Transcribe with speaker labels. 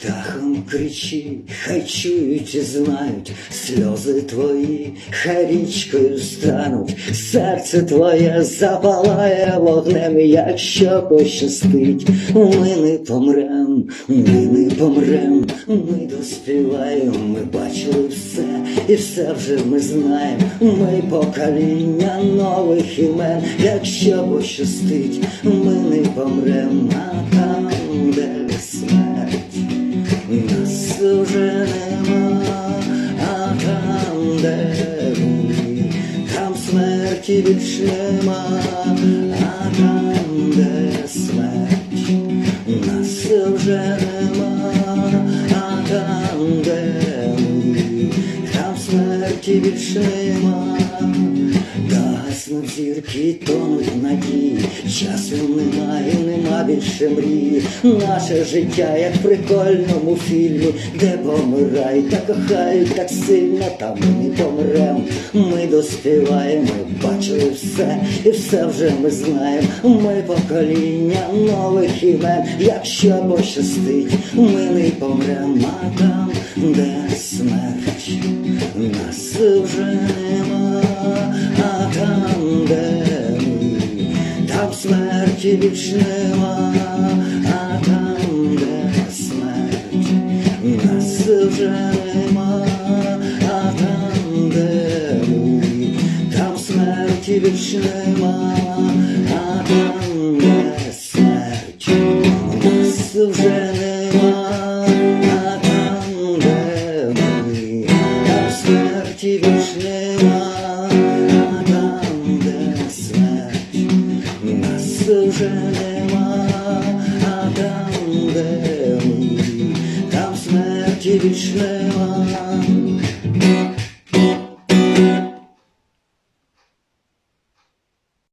Speaker 1: птахом кричи, хай чують і знають, сльози твої, хай річкою стануть, серце твоє запалає вогнем, якщо пощастить, ми не помрем, ми не помрем, ми доспіваємо, ми бачили все, і все вже ми знаємо, ми покоління нових імен, якщо пощастить, ми не помрем, ki bitlema Adam desmek Nasıl canıma Adam demuy Tam smer ki bitlema Гаснуть зірки, тонуть надії, часу немає, нема більше мрії. Наше життя, як в прикольному фільмі, де помирають та кохають так сильно, там ми не помрем. Ми доспіваємо, бачили все, і все вже ми знаємо. Ми покоління нових імен, якщо пощастить, ми не помрем, а там, де смерть, нас вже нема, kapslar kirişneva Atam desmek nasıl canıma Atam demuy kapslar kirişneva Atam desmek nasıl canıma Atam demuy kapslar kirişneva вже нема, а там, де ми, там смерті більш нема.